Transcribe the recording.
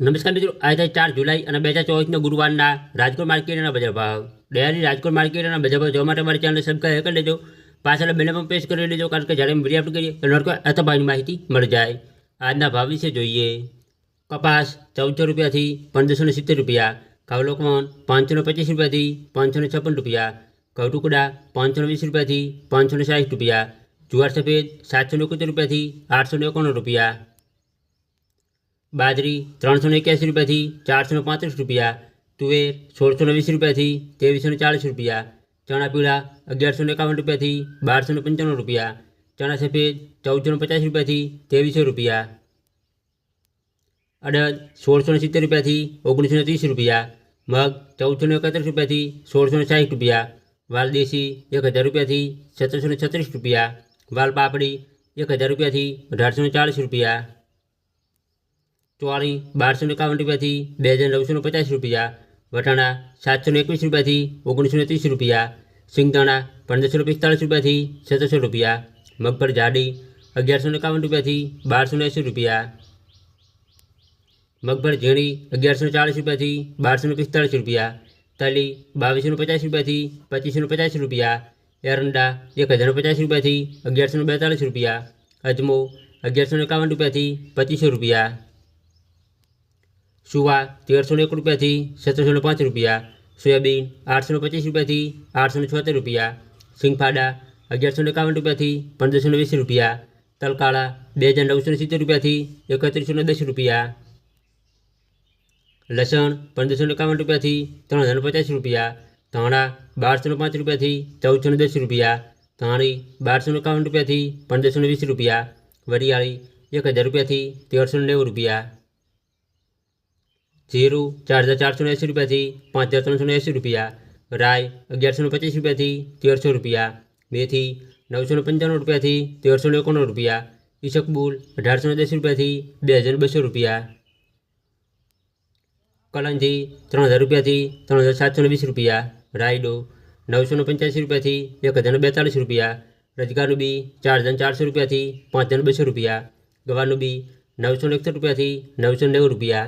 નમસ્કાર મિત્રો, આજે ચાર જુલાઈ અને બે હજાર ચોવીસના ગુરુવારના રાજકોટ માર્કેટના બજાર ભાવ. ડેરી રાજકોટ માર્કેટના બજાર ભાવ જોવા માટે મારી ચેનલ સબસ્ક્રાઈબ કરી લેજો. પાછળ પણ પેશ કરી લેજો, કારણ કે જ્યારે વીડિયો આપણે કરીએ તો નોટકો અથવા ભાવની માહિતી મળી જાય. આજના ભાવ વિશે જોઈએ. કપાસ ચૌદસો રૂપિયાથી પંદરસો ને સિત્તેર રૂપિયા કાવલોકમન પાંચસો ને પચીસ રૂપિયાથી પાંચસો ને છપ્પન રૂપિયા, કવટુકડા પાંચસો ને વીસ રૂપિયાથી પાંચસો ને સાઠ રૂપિયા, જુવાર સફેદ સાતસો ને એકોતેર રૂપિયાથી આઠસો ને એકાણું રૂપિયા બાજરી ત્રણસો ને એક્યાસી રૂપિયાથી ચારસો ને પાંત્રીસ રૂપિયા તુવેર સોળસો ને વીસ રૂપિયાથી ત્રેવીસો ને ચાલીસ રૂપિયા ચણા પીળા અગિયારસો ને એકાવન રૂપિયાથી બારસો ને પંચાણું રૂપિયા ચણા સફેદ ચૌદસો ને પચાસ રૂપિયાથી ત્રેવીસો રૂપિયા અડદ સોળસો ને સિત્તેર રૂપિયાથી ઓગણીસો ને ત્રીસ રૂપિયા મગ ચૌદસો ને એકત્રીસ રૂપિયાથી સોળસો ને સાઠ રૂપિયા વાલ દેશી એક હજાર રૂપિયાથી સત્તરસો ને છત્રીસ રૂપિયા વાલ પાપડી એક હજાર રૂપિયાથી અઢારસો ને ચાલીસ રૂપિયા ચોળી બારસો ને એકાવન રૂપિયાથી બે હજાર નવસો ને પચાસ રૂપિયા વટાણા સાતસો ને એકવીસ રૂપિયાથી ઓગણીસો ને ત્રીસ રૂપિયા સિંગદાણા પંદરસો ને પિસ્તાળીસ રૂપિયાથી સત્તરસો રૂપિયા મગફળી જાડી અગિયારસો ને એકાવન રૂપિયાથી બારસો ને એંસી રૂપિયા મગફળી ઝીણી અગિયારસો ને ચાલીસ રૂપિયાથી બારસો ને પિસ્તાળીસ રૂપિયા તલી બાવીસો ને પચાસ રૂપિયાથી પચીસો ને પચાસ રૂપિયા એરંડા એક હજાર ને પચાસ રૂપિયાથી અગિયારસો ને બેતાળીસ રૂપિયા અજમો અગિયારસો ને એકાવન રૂપિયાથી પચીસો રૂપિયા સુવા તેરસો ને એક રૂપિયાથી સત્તરસો ને પાંચ રૂપિયા સોયાબીન આઠસો ને પચીસ રૂપિયાથી આઠસો ને છોતેર રૂપિયા સિંગફાડા અગિયારસો ને એકાવન રૂપિયાથી પંદરસો ને વીસ રૂપિયા તલકાળા બે હજાર નવસો ને સિત્તેર રૂપિયાથી એકત્રીસો ને દસ રૂપિયા લસણ પંદરસો ને એકાવન રૂપિયાથી ત્રણ હજાર પચાસ રૂપિયા ધાણા બારસો ને પાંચ રૂપિયાથી ચૌદસો ને દસ રૂપિયા ધાણી બારસો ને એકાવન રૂપિયાથી પંદરસો ને વીસ રૂપિયા વરિયાળી એક હજાર રૂપિયાથી તેરસો ને નેવું રૂપિયા જીરું ચાર હજાર ચારસો ને એંસી રૂપિયાથી પાંચ હજાર ત્રણસો ને એંસી રૂપિયા રાય અગિયારસો ને પચીસ રૂપિયાથી તેરસો રૂપિયા મેથી નવસો ને પંચાણું રૂપિયાથી તેરસો ને એકોણું રૂપિયા ઈસકબુલ અઢારસો ને દસ રૂપિયાથી બે હજાર બસો રૂપિયા કલંજી ત્રણ હજાર રૂપિયાથી ત્રણ હજાર સાતસો ને વીસ રૂપિયા રાયડો નવસો ને પંચ્યાસી રૂપિયાથી એક હજાર ને બેતાળીસ રૂપિયા રજગારનું બી ચાર હજાર ચારસો રૂપિયાથી પાંચ હજાર બસો રૂપિયા ગવાનું બી નવસો ને એકસઠ રૂપિયાથી નવસો ને નેવું રૂપિયા